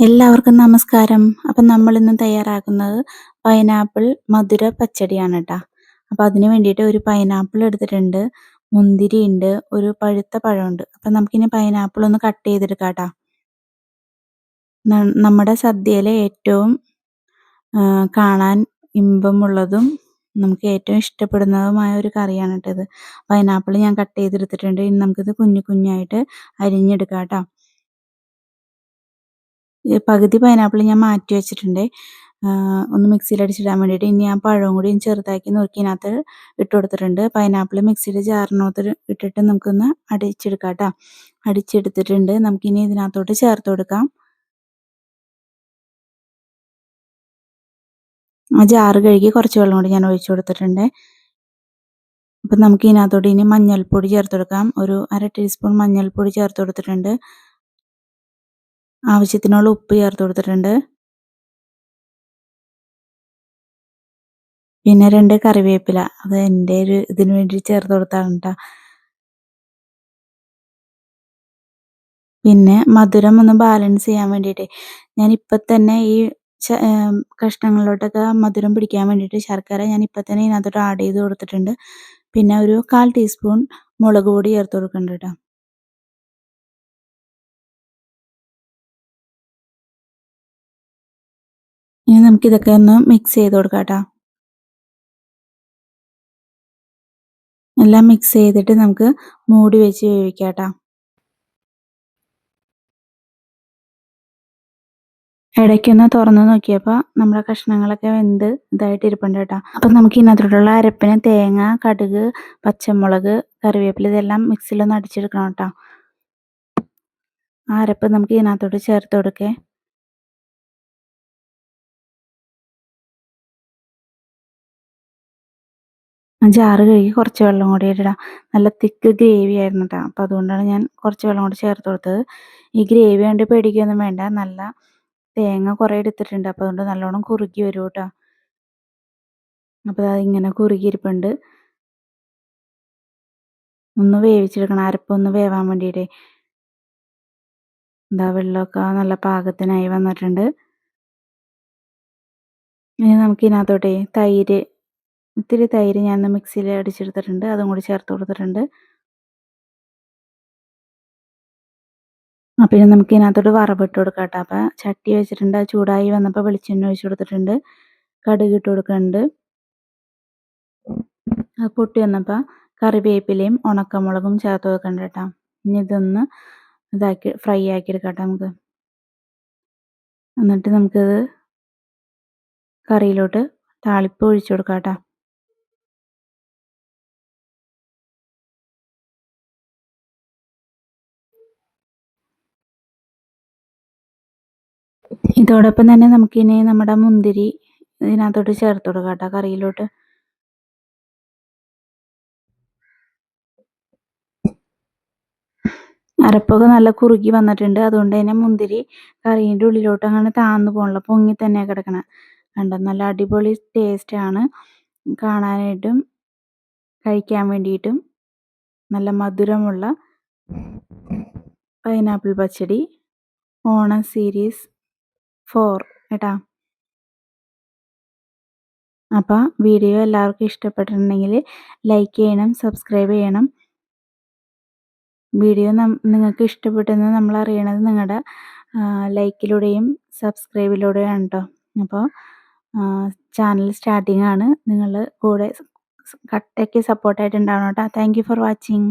എല്ലാവർക്കും നമസ്കാരം. അപ്പം നമ്മൾ ഇന്ന് തയ്യാറാക്കുന്നത് പൈനാപ്പിൾ മധുര പച്ചടിയാണ് കേട്ടോ അപ്പം അതിന് വേണ്ടിയിട്ട് ഒരു പൈനാപ്പിൾ എടുത്തിട്ടുണ്ട്. മുന്തിരി ഉണ്ട് ഒരു പഴുത്ത പഴമുണ്ട്. അപ്പം നമുക്കിനി പൈനാപ്പിൾ ഒന്ന് കട്ട് ചെയ്തെടുക്കാം കേട്ടോ നമ്മുടെ സദ്യയിലെ ഏറ്റവും കാണാൻ ഇമ്പമുള്ളതും നമുക്ക് ഏറ്റവും ഇഷ്ടപ്പെടുന്നതുമായ ഒരു കറിയാണ് കേട്ടത് പൈനാപ്പിൾ ഞാൻ കട്ട് ചെയ്തെടുത്തിട്ടുണ്ട്. ഇനി നമുക്കിത് കുഞ്ഞു കുഞ്ഞായിട്ട് അരിഞ്ഞെടുക്കാം കേട്ടോ പകുതി പൈനാപ്പിൾ ഞാൻ മാറ്റി വെച്ചിട്ടുണ്ട്. ഒന്ന് മിക്സിയിൽ അടിച്ചിടാൻ വേണ്ടിയിട്ട് ഇനി ഞാൻ പഴവും കൂടി ചെറുതാക്കി നുറുക്കി ഇതിനകത്ത് ഇട്ട് കൊടുത്തിട്ടുണ്ട്. പൈനാപ്പിൾ മിക്സിയിൽ ജാറിനകത്ത് ഇട്ടിട്ട് നമുക്കൊന്ന് അടിച്ചെടുക്കാം കേട്ടോ അടിച്ചെടുത്തിട്ടുണ്ട്. നമുക്കിനി ഇതിനകത്തോട്ട് ചേർത്ത് കൊടുക്കാം. ആ ജാറ് കഴുകി കുറച്ച് വെള്ളം കൂടി ഞാൻ ഒഴിച്ചു കൊടുത്തിട്ടുണ്ട്. അപ്പം നമുക്ക് ഇതിനകത്തോട്ട് ഇനി മഞ്ഞൾപ്പൊടി ചേർത്ത് കൊടുക്കാം. ഒരു അര ടീസ്പൂൺ മഞ്ഞൾപ്പൊടി ചേർത്ത് കൊടുത്തിട്ടുണ്ട്. ആവശ്യത്തിനുള്ള ഉപ്പ് ചേർത്ത് കൊടുത്തിട്ടുണ്ട്. പിന്നെ രണ്ട് കറിവേപ്പില. അത് എന്റെ ഒരു ഇതിന് വേണ്ടി ചേർത്ത് കൊടുത്താണ് കേട്ടോ പിന്നെ മധുരം ഒന്ന് ബാലൻസ് ചെയ്യാൻ വേണ്ടിയിട്ട്. ഞാൻ ഇപ്പം തന്നെ ഈ കഷ്ണങ്ങളിലോട്ടൊക്കെ മധുരം പിടിക്കാൻ വേണ്ടിയിട്ട് ശർക്കര ഞാൻ ഇപ്പം തന്നെ ഇതിനകത്തോട്ട് ആഡ് ചെയ്ത് കൊടുത്തിട്ടുണ്ട്. പിന്നെ ഒരു കാൽ ടീസ്പൂൺ മുളക് പൊടി ചേർത്ത് കൊടുക്കുന്നുണ്ട് കേട്ടോ ഇനി നമുക്കിതൊക്കെ ഒന്ന് മിക്സ് ചെയ്ത് കൊടുക്കാം കേട്ടോ എല്ലാം മിക്സ് ചെയ്തിട്ട് നമുക്ക് മൂടി വെച്ച് വേവിക്കാം കേട്ടോ ഇടയ്ക്കൊന്ന് തുറന്ന് നോക്കിയപ്പോൾ നമ്മുടെ കഷ്ണങ്ങളൊക്കെ വെന്ത് ഇതായിട്ട് ഇരിപ്പുണ്ട് കേട്ടോ. അപ്പം നമുക്ക് ഇതിനകത്തോട്ടുള്ള അരപ്പിന് തേങ്ങ കടുക് പച്ചമുളക് കറിവേപ്പില ഇതെല്ലാം മിക്സിയിലൊന്ന് അടിച്ചെടുക്കണം കേട്ടോ. ആ അരപ്പ് നമുക്ക് ഇതിനകത്തോട്ട് ചേർത്ത് കൊടുക്കേ. ജാറ് കഴുകി കുറച്ച് വെള്ളം കൂടി ഇടാം നല്ല തിക്ക് ഗ്രേവി ആയിരുന്നു കേട്ടോ അപ്പോൾ അതുകൊണ്ടാണ് ഞാൻ കുറച്ച് വെള്ളം കൂടി ചേർത്ത് കൊടുത്തത്. ഈ ഗ്രേവി കണ്ട് പേടിക്കൊന്നും വേണ്ട. നല്ല തേങ്ങ കുറേ എടുത്തിട്ടുണ്ട്. അപ്പോൾ അതുകൊണ്ട് നല്ലോണം കുറുകി വരും കേട്ടോ അപ്പോൾ അതിങ്ങനെ കുറുകിയിരിപ്പുണ്ട്. ഒന്ന് വേവിച്ചെടുക്കണം. അരപ്പൊന്ന് വേവാൻ വേണ്ടിയിട്ട്. എന്താ വെള്ളമൊക്കെ നല്ല പാകത്തിനായി വന്നിട്ടുണ്ട്. ഇനി നമുക്ക് ഇതിനകത്തോട്ടെ തൈര് ഇത്തിരി തൈര് ഞാൻ മിക്സിയിൽ അടിച്ചെടുത്തിട്ടുണ്ട്. അതും കൂടി ചേർത്ത് കൊടുത്തിട്ടുണ്ട്. അപ്പം ഇനി നമുക്ക് ഇതിനകത്തോട്ട് വറവിട്ട് കൊടുക്കാം കേട്ടോ അപ്പം ചട്ടി വെച്ചിട്ടുണ്ട്. ചൂടായി വന്നപ്പോൾ വെളിച്ചെണ്ണ ഒഴിച്ചു കൊടുത്തിട്ടുണ്ട്. കടുക് ഇട്ട് കൊടുക്കുന്നുണ്ട്. അത് പൊട്ടി വന്നപ്പോൾ കറിവേപ്പിലയും ഉണക്കമുളകും ചേർത്ത് കൊടുക്കണ്ട കേട്ടോ. ഇനി ഇതൊന്ന് ഇതാക്കി ഫ്രൈ ആക്കി എടുക്കാം നമുക്ക്. എന്നിട്ട് നമുക്കിത് കറിയിലോട്ട് താളിപ്പ് ഒഴിച്ചു കൊടുക്കാം കേട്ടോ ഇതോടൊപ്പം തന്നെ നമുക്കിനി നമ്മുടെ മുന്തിരി ഇതിനകത്തോട്ട് ചേർത്ത് കൊടുക്കാം കേട്ടോ കറിയിലോട്ട്. അരപ്പൊക്കെ നല്ല കുറുകി വന്നിട്ടുണ്ട്. അതുകൊണ്ട് തന്നെ മുന്തിരി കറീന്റെ ഉള്ളിലോട്ട് അങ്ങനെ താന്നു പോകണല്ലോ പൊങ്ങി തന്നെ കിടക്കണം. കണ്ടോ? നല്ല അടിപൊളി ടേസ്റ്റാണ് കാണാനായിട്ടും കഴിക്കാൻ വേണ്ടിയിട്ടും നല്ല മധുരമുള്ള pineapple pachadi. Onam series four കേട്ടാ അപ്പോൾ വീഡിയോ എല്ലാവർക്കും ഇഷ്ടപ്പെട്ടിട്ടുണ്ടെങ്കിൽ ലൈക്ക് ചെയ്യണം സബ്സ്ക്രൈബ് ചെയ്യണം. വീഡിയോ നിങ്ങൾക്ക് ഇഷ്ടപ്പെട്ടെന്ന് നമ്മൾ അറിയണത് നിങ്ങളുടെ ലൈക്കിലൂടെയും സബ്സ്ക്രൈബിലൂടെയാണ് കേട്ടോ അപ്പോൾ ചാനൽ സ്റ്റാർട്ടിംഗ് ആണ് നിങ്ങൾ കൂടെ കട്ടയ്ക്ക് സപ്പോർട്ടായിട്ട് ഉണ്ടാവണം കേട്ടോ താങ്ക് ഫോർ വാച്ചിങ്.